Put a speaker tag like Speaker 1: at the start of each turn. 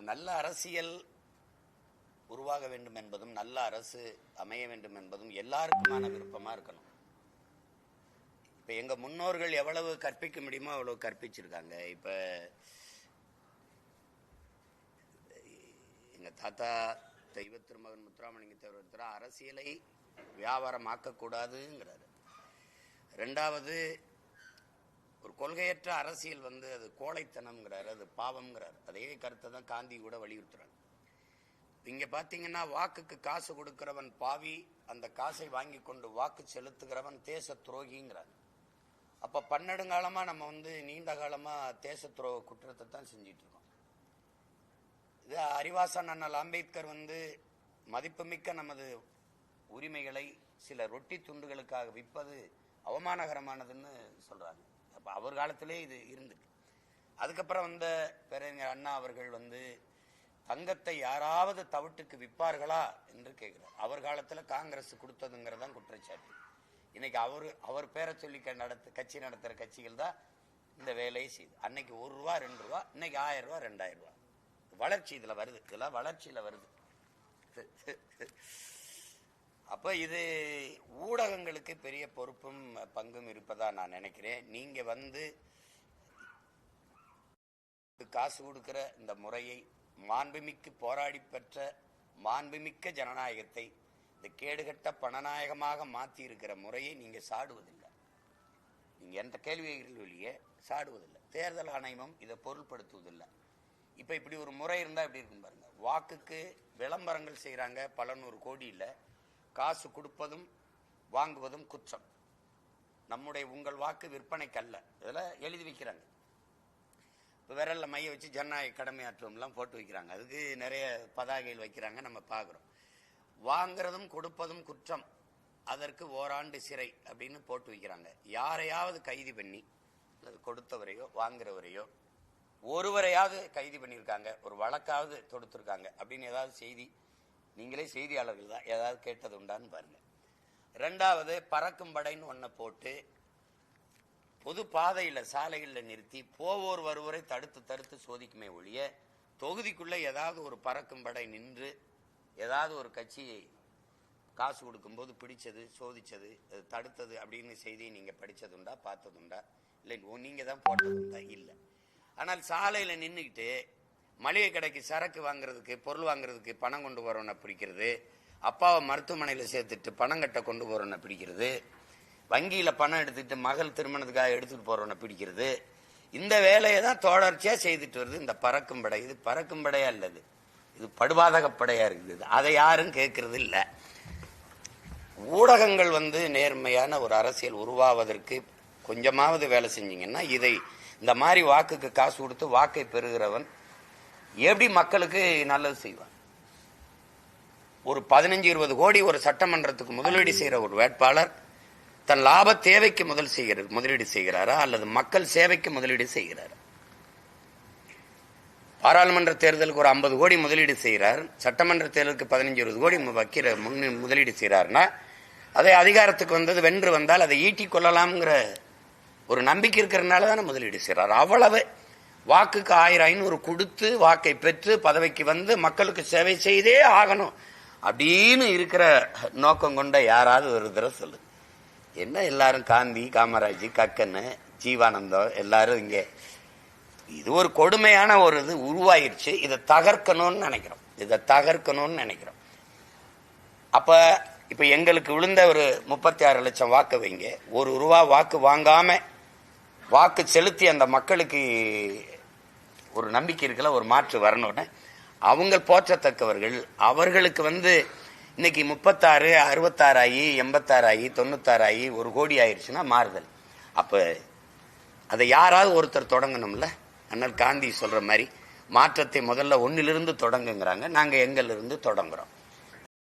Speaker 1: ஒரு நல்ல அரசியல் உருவாக வேண்டும் என்பதும் நல்ல அரசு அமைய வேண்டும் என்பதும் எல்லாருக்குமான விருப்பமா இருக்கணும். இப்ப எங்க முன்னோர்கள் எவ்வளவு கற்பிக்க முடியுமோ அவ்வளவு கற்பிச்சிருக்காங்க. இப்ப எங்க தாத்தா தெய்வ திருமகன் முத்துராமலிங்க தேவர் அரசியலை வியாபாரமாக்கக்கூடாதுங்கிறாரு. ரெண்டாவது ஒரு கொள்கையற்ற அரசியல் வந்து அது கோழைத்தனம்ங்கிறார் அது பாவம்ங்கிறார். அதே கருத்தை தான் காந்தி கூட வலியுறுத்துறாங்க இங்கே பார்த்தீங்கன்னா வாக்குக்கு காசு கொடுக்கிறவன் பாவி அந்த காசை வாங்கி கொண்டு வாக்கு செலுத்துகிறவன் தேச துரோகிங்கிறார். அப்போ பன்னெடுங்காலமாக நம்ம வந்து நீண்ட காலமாக தேச துரோக குற்றத்தை தான் செஞ்சிட்டு இருக்கோம் இது அறிவாசன் அண்ணல் அம்பேத்கர் வந்து மதிப்புமிக்க நமது உரிமைகளை சில ரொட்டி துண்டுகளுக்காக விற்பது அவமானகரமானதுன்னு சொல்கிறாங்க அப்போ அவர் காலத்திலே இது இருந்துட்டு அதுக்கப்புறம் வந்த பேரறிஞர் அண்ணா அவர்கள் வந்து தங்கத்தை யாராவது தவிட்டுக்கு விற்பார்களா என்று கேட்கிறார். அவர் காலத்தில் காங்கிரஸ் கொடுத்ததுங்கிறதான் குற்றச்சாட்டு. இன்னைக்கு அவர் அவர் பேரை சொல்லி க- நடத்து கட்சி நடத்துகிற கட்சிகள் தான் இந்த வேலையை செய்யுது அன்னைக்கு ஒரு ரூபா ரெண்டு ரூபா இன்னைக்கு ஆயிரம் ரூபா ரெண்டாயிரம் ரூபா. வளர்ச்சி இதில் வருது. இதெல்லாம் வளர்ச்சியில் வருது. அப்ப இது ஊடகங்களுக்கு பெரிய பொறுப்பும் பங்கும் இருப்பதா நான் நினைக்கிறேன். நீங்க வந்து காசு கொடுக்கிற இந்த முறையை மாண்புமிக்கு போராடி பெற்ற மாண்புமிக்க ஜனநாயகத்தை இந்த கேடுகட்ட பணநாயகமாக மாற்றி இருக்கிற முறையை நீங்க சாடுவதில்லை. நீங்க எந்த கேள்விகள் வெளியே சாடுவதில்லை. தேர்தல் ஆணையமும் இதை பொருள்படுத்துவதில்லை. இப்ப இப்படி ஒரு முறை இருந்தா இப்படி இருக்கும் பாருங்க. வாக்குக்கு விளம்பரங்கள் செய்கிறாங்க பல நூறு கோடியில். காசு கொடுப்பதும் வாங்குவதும் குற்றம். நம்முடைய உங்கள் வாக்கு விற்பனைக்கல்ல. இதெல்லாம் எழுதி வைக்கிறாங்க. இப்போ விரலில் மைய வச்சு ஜனநாயக கடமையாற்றுவோம்லாம் போட்டு வைக்கிறாங்க. அதுக்கு நிறைய பதாகைகள் வைக்கிறாங்க நம்ம பார்க்குறோம். வாங்குறதும் கொடுப்பதும் குற்றம். அதற்கு ஓராண்டு சிறை அப்படின்னு போட்டு வைக்கிறாங்க. யாரையாவது கைது பண்ணி அல்லது கொடுத்தவரையோ வாங்குறவரையோ ஒருவரையாவது கைது பண்ணியிருக்காங்க. ஒரு வழக்காவது தொடுத்திருக்காங்க அப்படின்னு ஏதாவது செய்தி நீங்களே செய்தியாளர்கள் தான். ஏதாவது கேட்டது உண்டான்னு பாருங்க. ரெண்டாவது பறக்கும் படைன்னு ஒன்றை போட்டு பொது பாதையில் சாலைகளில் நிறுத்தி போவோர் வருவரை தடுத்து தடுத்து சோதிக்குமே ஒழிய தொகுதிக்குள்ளே ஏதாவது ஒரு பறக்கும் படை நின்று ஏதாவது ஒரு கட்சியை காசு கொடுக்கும்போது பிடிச்சது சோதிச்சது தடுத்தது அப்படின்னு செய்தியை நீங்கள் படித்ததுண்டா பார்த்ததுண்டா? இல்லை நீங்கள் தான் போட்டதுண்டா? இல்லை. ஆனால் சாலையில் நின்றுக்கிட்டு மளிகை கடைக்கு சரக்கு வாங்குறதுக்கு பொருள் வாங்குறதுக்கு பணம் கொண்டு வரவனை பிடிக்கிறது. அப்பாவை மருத்துவமனையில் சேர்த்துட்டு பணம் கட்ட கொண்டு போறவனை பிடிக்கிறது. வங்கியில் பணம் எடுத்துட்டு மகள் திருமணத்துக்காக எடுத்துகிட்டு போறவனை பிடிக்கிறது. இந்த வேலையை தான் தொடர்ச்சியாக செய்துட்டு வருது இந்த பறக்கும் படை. இது பறக்கும் படையா இல்லது இது படுபாதக இருக்குது. அதை யாரும் கேட்கறது இல்லை. ஊடகங்கள் வந்து நேர்மையான ஒரு அரசியல் உருவாவதற்கு கொஞ்சமாவது வேலை செஞ்சீங்கன்னா இதை இந்த மாதிரி வாக்குக்கு காசு கொடுத்து வாக்கை பெறுகிறவன் எப்படி மக்களுக்கு நல்லது செய்வான் ஒரு பதினஞ்சு இருபது கோடி ஒரு சட்டமன்றத்துக்கு முதலீடு செய்கிற ஒரு வேட்பாளர் தன் லாப தேவைக்கு முதல் செய்கிற முதலீடு செய்கிறாரா? அல்லது மக்கள் சேவைக்கு முதலீடு செய்கிறாரா? பாராளுமன்ற தேர்தலுக்கு ஒரு ஐம்பது கோடி முதலீடு செய்கிறார். சட்டமன்ற தேர்தலுக்கு பதினஞ்சு இருபது கோடி மு- வைக்கிற முன் முதலீடு செய்கிறாருன்னா அதை அதிகாரத்துக்கு வந்தது வென்று வந்தால் அதை ஈட்டி கொள்ளலாம்ங்கிற ஒரு நம்பிக்கை இருக்கிறனால தானே முதலீடு செய்கிறார். அவ்வளவு வாக்குக்கு ஆயிரம் ஐநூறு கொடுத்து வாக்கை பெற்று பதவிக்கு வந்து மக்களுக்கு சேவை செய்தே ஆகணும். அப்படின்னு இருக்கிற நோக்கம் கொண்ட யாராவது ஒரு தடவை சொல்லு. என்ன எல்லாரும் காந்தி காமராஜ் கக்கன்னு ஜீவானந்தம் எல்லாரும் இங்கே. இது ஒரு கொடுமையான ஒரு இது உருவாயிருச்சு. இதை தகர்க்கணும்னு நினைக்கிறோம். இதை தகர்க்கணும்னு நினைக்கிறோம். அப்போ இப்போ எங்களுக்கு விழுந்த ஒரு முப்பத்தி ஆறு லட்சம் வாக்கு வைங்க. ஒரு ரூபா வாக்கு வாங்காமல் வாக்கு செலுத்தி அந்த மக்களுக்கு ஒரு நம்பிக்கை இருக்கல ஒரு மாற்று வரணும்னு. அவங்க போற்றத்தக்கவர்கள் அவர்களுக்கு வந்து இன்னைக்கு முப்பத்தாறு அறுபத்தாறாயி எண்பத்தாறாயி தொண்ணூத்தாறாயி ஒரு கோடி ஆயிடுச்சுன்னா மாறுதல். அப்போ அதை யாராவது ஒருத்தர் தொடங்கணும்ல? அண்ணல் காந்தி சொல்கிற மாதிரி மாற்றத்தை முதல்ல ஒன்றிலிருந்து தொடங்குங்கிறாங்க நாங்கள் எங்கிலிருந்து தொடங்குறோம்.